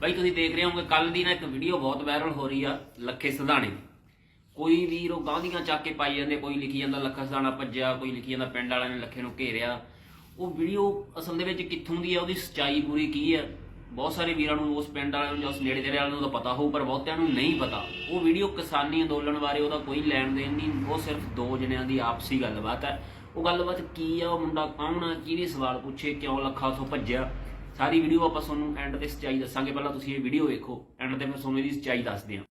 ਬਾਈ, ਤੁਸੀਂ ਦੇਖ ਰਹੇ ਹੋਗੇ ਕੱਲ ਦੀ ਨਾ ਇੱਕ ਵੀਡੀਓ ਬਹੁਤ ਵਾਇਰਲ ਹੋ ਰਹੀ ਆ, ਲੱਖੇ ਸਧਾਣੇ ਦੀ। ਕੋਈ ਵੀਰ ਉਹ ਗਾਂਧੀਆਂ ਚੱਕ ਕੇ ਪਾਈ ਜਾਂਦੇ, ਕੋਈ ਲਿਖੀ ਜਾਂਦਾ ਲੱਖਾ ਸਿਧਾਣਾ ਭੱਜਿਆ, ਕੋਈ ਲਿਖੀ ਜਾਂਦਾ ਪਿੰਡ ਵਾਲਿਆਂ ਨੇ ਲੱਖੇ ਨੂੰ ਘੇਰਿਆ। ਉਹ ਵੀਡੀਓ ਅਸਲ ਦੇ ਵਿੱਚ ਕਿੱਥੋਂ ਦੀ ਆ, ਉਹਦੀ ਸੱਚਾਈ ਪੂਰੀ ਕੀ ਹੈ ਬਹੁਤ ਸਾਰੇ ਵੀਰਾਂ ਨੂੰ, ਉਸ ਪਿੰਡ ਵਾਲਿਆਂ ਨੂੰ ਜਾਂ ਉਸ ਨੇੜੇ ਦੇ ਵਾਲਿਆਂ ਨੂੰ ਤਾਂ ਪਤਾ ਹੋਊ, ਪਰ ਬਹੁਤਿਆਂ ਨੂੰ ਨਹੀਂ ਪਤਾ। ਉਹ ਵੀਡੀਓ ਕਿਸਾਨੀ ਅੰਦੋਲਨ ਬਾਰੇ ਉਹਦਾ ਕੋਈ ਲੈਣ ਦੇਣ ਨਹੀਂ, ਉਹ ਸਿਰਫ ਦੋ ਜਣਿਆਂ ਦੀ ਆਪਸੀ ਗੱਲਬਾਤ ਹੈ। ਉਹ ਗੱਲਬਾਤ ਕੀ ਆ, ਉਹ ਮੁੰਡਾ ਕੌਣ ਆ ਕਿਹਨੇ ਸਵਾਲ ਪੁੱਛੇ, ਕਿਉਂ ਲੱਖਾ ਉਥੋਂ ਭੱਜਿਆ? ਸਾਰੀ ਵੀਡੀਓ ਆਪਾਂ ਤੁਹਾਨੂੰ ਐਂਡ ਤੇ ਸੱਚਾਈ ਦੱਸਾਂਗੇ। ਪਹਿਲਾਂ ਤੁਸੀਂ ਇਹ ਵੀਡੀਓ ਵੇਖੋ ਐਂਡ ਤੇ ਫਿਰ ਤੁਹਾਨੂੰ ਇਹਦੀ ਸੱਚਾਈ ਦੱਸਦੇ ਹਾਂ।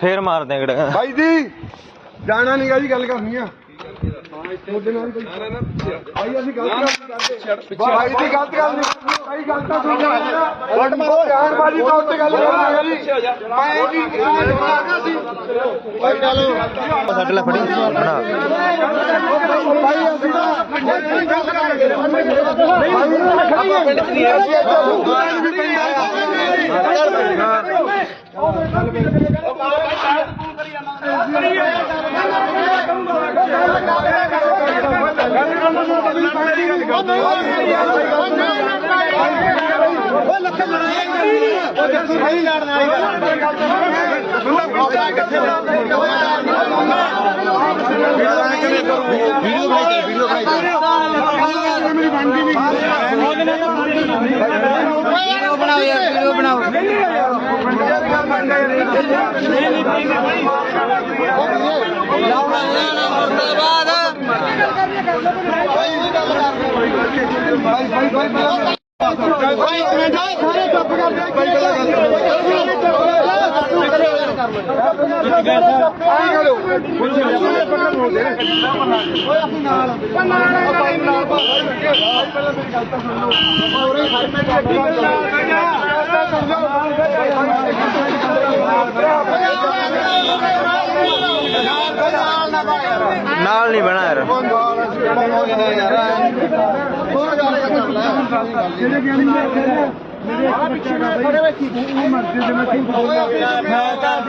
ਫੇਰ ਮਾਰਦੇ ਗੜ। ਬਾਈ ਜੀ ਜਾਣਾ ਨਹੀਂਗਾ ਜੀ ਗੱਲ ਕਰਨੀ ਆ। ਤੁਹਾਡੇ ਨਾਲ ਕੋਈ ਭਾਈ ਅਸੀਂ ਗਲਤ ਕਰਦੇ ਭਾਈ ਦੀ ਗਲਤ ਗੱਲ ਨਹੀਂ ਭਾਈ ਗਲਤ ਤਾਂ ਸੁਣ ਰਿਹਾ ਵਟ ਮਾਰੋ ਜਾਨਬਾਜੀ ਤੌਰ ਤੇ ਗੱਲ ਕਰਨਾ ਜੀ ਮੈਂ ਕੀ ਕਰਨਾ ਸੀ। ਭਾਈ ਚਲੋ ਸਾਡੇ ਲੈ ਫੜੀ ਬਣਾ ਭਾਈ ਅਸੀਂ ਤਾਂ ਨਹੀਂ ਗੱਲ ਕਰਾਂਗੇ ਭਾਈ ਆਪਾਂ ਪਿੰਡ ਚ ਨਹੀਂ ਆਏ ਅਸੀਂ ਵੀ ਪਿੰਡ ਨਾਲ ਨਹੀਂ ਬਣਾ ਯਾਰ ਜਿਹੜੇ ਗਿਆਨੀ ਨੇ ਦਾ ਬਈ ਉਹ ਮਰਦੇ ਦੇ ਮੈਂ ਤਾਂ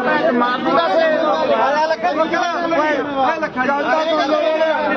ਮੈਂ ਮਾਰ ਦੂੰਗਾ ਫੇਰ ਆਲਾ ਲੱਖਾ ਓਏ ਲੱਖਾ ਲੋ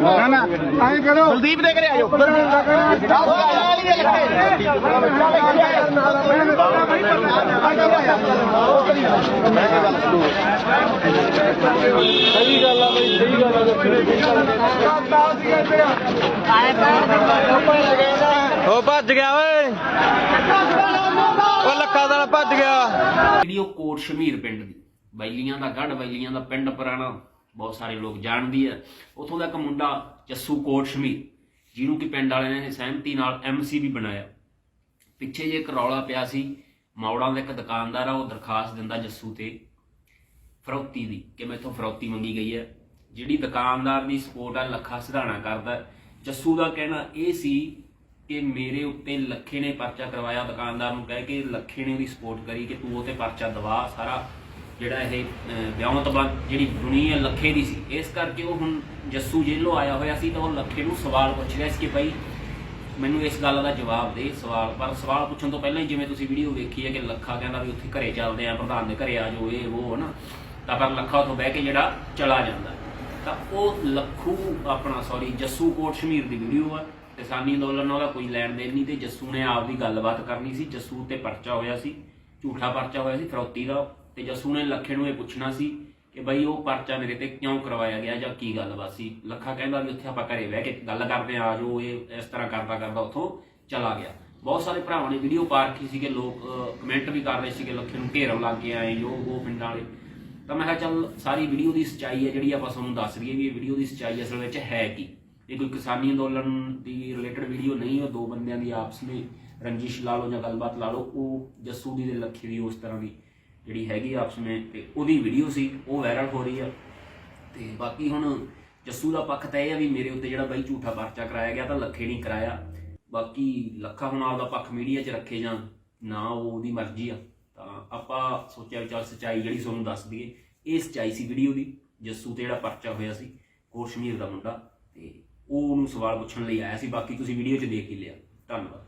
ਨਾ ਨਾ ਐਂ ਕਰੋ। ਕੁਲਦੀਪ ਦੇ ਘਰੇ ਆ ਜਾਓ ਸਹੀ ਗੱਲ ਆ ਬਈ ਸਹੀ ਗੱਲ ਆ ਉਹ ਭੱਜ ਗਿਆ ਓਏ। ਉਹ ਲੱਖਾ ਦਾ ਭੱਜ ਗਿਆ। ਵੀਡੀਓ ਕੋਟ ਸ਼ਮੀਰ ਪਿੰਡ ਦੀ। ਬੈਲੀਆਂ ਦਾ ਗੜ ਬੈਲੀਆਂ ਦਾ ਪਿੰਡ ਪੁਰਾਣਾ, ਬਹੁਤ ਸਾਰੇ ਲੋਕ ਜਾਣਦੀ ਹੈ ਉਥੋਂ ਦਾ ਇੱਕ ਮੁੰਡਾ ਜੱਸੂ ਕੋਟ ਸ਼ਮੀਰ ਜਿਹਨੂੰ ਕਿ ਪਿੰਡ ਵਾਲਿਆਂ ਨੇ ਸਹਿਮਤੀ ਨਾਲ ਐਮਸੀ ਵੀ ਬਣਾਇਆ। ਪਿੱਛੇ ਜੇ ਇੱਕ ਰੌਲਾ ਪਿਆ ਸੀ, ਮੌੜਾਂ ਦਾ ਇੱਕ ਦੁਕਾਨਦਾਰ ਆ, ਉਹ ਦਰਖਾਸਤ ਦਿੰਦਾ ਜੱਸੂ ਤੇ, ਫਰੌਤੀ ਦੀ, ਕਿ ਮੈਥੋਂ ਫਰੌਤੀ ਮੰਗੀ ਗਈ ਹੈ ਜਿਹੜੀ ਦੁਕਾਨਦਾਰ ਦੀ ਸਪੋਰਟ ਆ, ਲੱਖਾ ਸਿਧਾਣਾ ਕਰਦਾ। ਜੱਸੂ ਦਾ ਕਹਿਣਾ ਇਹ ਸੀ ਕਿ ਮੇਰੇ ਉੱਤੇ ਲੱਖੇ ਨੇ ਪਰਚਾ ਕਰਵਾਇਆ, ਦੁਕਾਨਦਾਰ ਨੂੰ ਕਹਿ ਕੇ ਲੱਖੇ ਨੇ ਉਹਦੀ ਸਪੋਰਟ ਕਰੀ ਕਿ ਤੂੰ ਉਹ ਤੇ ਪਰਚਾ ਦਵਾ ਸਾਰਾ। ਜਿਹੜਾ ਇਹ ਅਹ, ਤੋਂ ਬਾਅਦ ਜਿਹੜੀ ਦੁਨੀਆ ਲੱਖੇ ਦੀ ਸੀ ਇਸ ਕਰਕੇ ਉਹ ਹੁਣ ਜੱਸੂ ਜੇਲੋਂ ਆਇਆ ਹੋਇਆ ਸੀ ਤਾਂ ਉਹ ਲੱਖੇ ਨੂੰ ਸਵਾਲ ਪੁੱਛ ਰਿਹਾ ਸੀ ਕਿ ਭਾਈ ਮੈਨੂੰ ਇਸ ਗੱਲ ਦਾ ਜਵਾਬ ਦੇ ਸਵਾਲ ਪਰ ਸਵਾਲ ਪੁੱਛਣ ਤੋਂ ਪਹਿਲਾਂ ਹੀ ਜਿਵੇਂ ਤੁਸੀਂ ਵੀਡੀਓ ਵੇਖੀ ਹੈ ਕਿ ਲੱਖਾ ਕਹਿੰਦਾ ਵੀ ਉੱਥੇ ਘਰੇ ਚੱਲਦੇ ਆ ਪ੍ਰਧਾਨ ਦੇ ਘਰੇ ਆ ਜਾਓ ਇਹ ਉਹ ਹਨਾ? ਤਾਂ ਪਰ ਲੱਖਾ ਤੋਂ ਬਹਿ ਕੇ ਜਿਹੜਾ ਚਲਾ ਜਾਂਦਾ। ਤਾਂ ਉਹ ਲੱਖੂ ਆਪਣਾ ਸੌਰੀ ਜੱਸੂ ਕੋਟ ਸ਼ਮੀਰ ਦੀ ਵੀਡੀਓ ਆ। ਕਿਸਾਨੀ ਅੰਦੋਲਨ ਨਾਲ ਉਹਦਾ ਕੋਈ ਲੈਣ ਦੇਣ ਨਹੀਂ ਤੇ ਜੱਸੂ ਨੇ ਆਪ ਦੀ ਗੱਲਬਾਤ ਕਰਨੀ ਸੀ ਜੱਸੂ ਤੇ ਪਰਚਾ ਹੋਇਆ ਸੀ ਝੂਠਾ ਪਰਚਾ ਹੋਇਆ ਸੀ ਫਰੌਤੀ ਦਾ। ਤੇ ਜੱਸੂ ਨੇ ਲੱਖੇ ਨੂੰ ਇਹ ਪੁੱਛਣਾ ਸੀ ਕਿ ਬਈ ਉਹ ਪਰਚਾ ਮੇਰੇ ਤੇ ਕਿਉਂ ਕਰਵਾਇਆ ਗਿਆ ਜਾਂ ਕੀ ਗੱਲਬਾਤ ਸੀ ਲੱਖਾ ਕਹਿੰਦਾ ਵੀ ਉੱਥੇ ਆਪਾਂ ਘਰੇ ਬਹਿ ਕੇ ਗੱਲ ਕਰਦੇ ਆ ਜੋ ਇਹ ਇਸ ਤਰ੍ਹਾਂ ਕਰਦਾ ਕਰਦਾ, ਉੱਥੋਂ ਚਲਾ ਗਿਆ। ਬਹੁਤ ਸਾਰੇ ਭਰਾਵਾਂ ਨੇ ਵੀਡੀਓ ਪਾ ਰੱਖੀ ਸੀ ਕਿ ਲੋਕ ਕਮੈਂਟ ਵੀ ਕਰ ਰਹੇ ਸੀ ਕਿ ਲੱਖੇ ਨੂੰ ਘੇਰਨ ਲੱਗ ਕੇ ਆਏ ਜੋ, ਉਹ ਪਿੰਡਾਂ ਵਾਲੇ। ਤਾਂ ਮੈਂ ਕਿਹਾ ਚੱਲ ਸਾਰੀ ਵੀਡੀਓ ਦੀ ਸੱਚਾਈ ਹੈ ਜਿਹੜੀ ਆਪਾਂ ਤੁਹਾਨੂੰ ਦੱਸ ਦਈਏ ਵੀ ਇਹ ਵੀਡੀਓ ਦੀ ਸੱਚਾਈ ਅਸਲ ਵਿੱਚ ਹੈ ਕੀ? ਇਹ ਕੋਈ ਕਿਸਾਨੀ ਅੰਦੋਲਨ ਦੀ ਰਿਲੇਟਡ ਵੀਡੀਓ ਨਹੀਂ, ਉਹ ਦੋ ਬੰਦਿਆਂ ਦੀ ਆਪਸ ਵਿੱਚ ਰੰਜਿਸ਼ ਲਾ ਲਓ ਜਾਂ ਗੱਲਬਾਤ ਲਾ ਲਓ, ਉਹ ਜੱਸੂ ਦੀ ਤੇ ਲੱਖੀ ਦੀ ਉਸ ਤਰ੍ਹਾਂ ਦੀ ਜਿਹੜੀ ਹੈਗੀ ਆ ਆਪਸ ਵਿੱਚ, ਤੇ ਉਹਦੀ ਵੀਡੀਓ ਸੀ, ਉਹ ਵਾਇਰਲ ਹੋ ਰਹੀ ਆ। ਤੇ ਬਾਕੀ ਹੁਣ ਜੱਸੂ ਦਾ ਪੱਖ ਤਾਂ ਇਹ ਆ ਵੀ ਮੇਰੇ ਉੱਤੇ ਜਿਹੜਾ ਬਾਈ ਝੂਠਾ ਪਰਚਾ ਕਰਾਇਆ ਗਿਆ ਤਾਂ ਲੱਖੇ ਨਹੀਂ ਕਰਾਇਆ। ਬਾਕੀ ਲੱਖਾ ਹੁਣ ਆਪਦਾ ਪੱਖ ਮੀਡੀਆ 'ਚ ਰੱਖੇ ਜਾਂ ਨਾ ਉਹ ਉਹਦੀ ਮਰਜ਼ੀ ਆ। ਤਾਂ ਆਪਾਂ ਸੋਚਿਆ ਵੀ ਚੱਲ ਸੱਚਾਈ ਜਿਹੜੀ ਤੁਹਾਨੂੰ ਦੱਸ ਦਈਏ, ਇਹ ਸਚਾਈ ਸੀ ਵੀਡੀਓ ਦੀ, ਜੱਸੂ ਤੇ ਜਿਹੜਾ ਪਰਚਾ ਹੋਇਆ ਸੀ ਕੋਟ ਸ਼ਮੀਰ ਦਾ ਮੁੰਡਾ, ਤੇ ਉਹ ਉਹਨੂੰ ਸਵਾਲ ਪੁੱਛਣ ਲਈ ਆਇਆ ਸੀ। ਬਾਕੀ ਤੁਸੀਂ ਵੀਡੀਓ 'ਚ ਦੇਖ ਹੀ ਲਿਆ। ਧੰਨਵਾਦ।